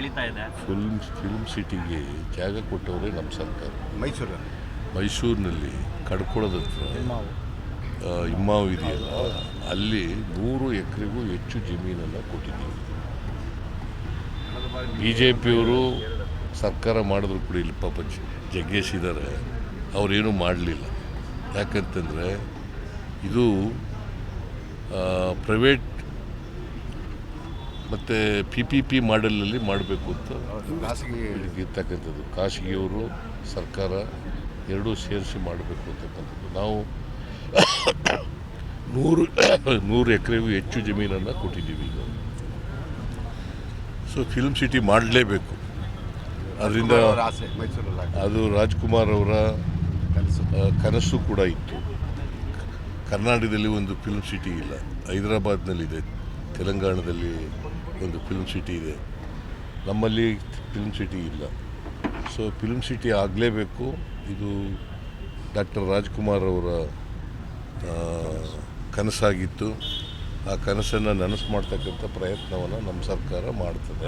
ಬೆಳೀತಾ ಇದೆ. Film film ಸಿಟಿಗೆ ಜಾಗ ಕೊಟ್ಟವರೇ ನಮ್ಮ ಸರ್ಕಾರ. ಮೈಸೂರು ಮೈಸೂರಿನಲ್ಲಿ ಕಡ್ಕೊಳದ ಹತ್ರ ಇಮ್ಮಾವು. ಇದೆಯಲ್ಲ ಅಲ್ಲಿ ನೂರು ಎಕರೆಗೂ ಹೆಚ್ಚು ಜಮೀನನ್ನು ಕೊಟ್ಟಿದ್ದೀವಿ. ಬಿ ಜೆ ಪಿಯವರು ಸರ್ಕಾರ ಮಾಡಿದ್ರು ಕೂಡ ಇಲ್ಲಿ ಪಾಪ ಜಗ್ಗೇಶ್ ಇದ್ದಾರೆ ಅವರೇನು ಮಾಡಲಿಲ್ಲ. ಯಾಕಂತಂದರೆ ಇದು ಪ್ರೈವೇಟ್ ಮತ್ತು ಪಿ ಪಿ ಪಿ ಮಾಡೆಲಲ್ಲಿ ಮಾಡಬೇಕು ಅಂತ. ಖಾಸಗಿ ಇರ್ತಕ್ಕಂಥದ್ದು ಖಾಸಗಿಯವರು ಸರ್ಕಾರ ಎರಡೂ ಸೇರಿಸಿ ಮಾಡಬೇಕು ಅಂತಕ್ಕಂಥದ್ದು. ನಾವು ನೂರು ನೂರು ಎಕರೆಗೂ ಹೆಚ್ಚು ಜಮೀನನ್ನು ಕೊಟ್ಟಿದ್ದೀವಿ ಈಗ. ಸೊ ಫಿಲ್ಮ್ ಸಿಟಿ ಮಾಡಲೇಬೇಕು. ಅದರಿಂದ ಅವರ ಆಸೆ ಅದು ರಾಜ್ಕುಮಾರ್ ಅವರ ಕನಸು. ಕೂಡ ಇತ್ತು. ಕರ್ನಾಟಕದಲ್ಲಿ ಒಂದು ಫಿಲ್ಮ್ ಸಿಟಿ ಇಲ್ಲ. ಹೈದರಾಬಾದ್ನಲ್ಲಿದೆ. ತೆಲಂಗಾಣದಲ್ಲಿ ಒಂದು ಫಿಲ್ಮ್ ಸಿಟಿ ಇದೆ. ನಮ್ಮಲ್ಲಿ ಫಿಲ್ಮ್ ಸಿಟಿ ಇಲ್ಲ. ಸೊ ಫಿಲ್ಮ್ ಸಿಟಿ ಆಗಲೇಬೇಕು. ಇದು ಡಾಕ್ಟರ್ ರಾಜ್ಕುಮಾರ್ ಅವರ ಕನಸಾಗಿತ್ತು. ಆ ಕನಸನ್ನು ನನಸು ಮಾಡ್ತಕ್ಕಂಥ ಪ್ರಯತ್ನವನ್ನು ನಮ್ಮ ಸರ್ಕಾರ ಮಾಡ್ತದೆ.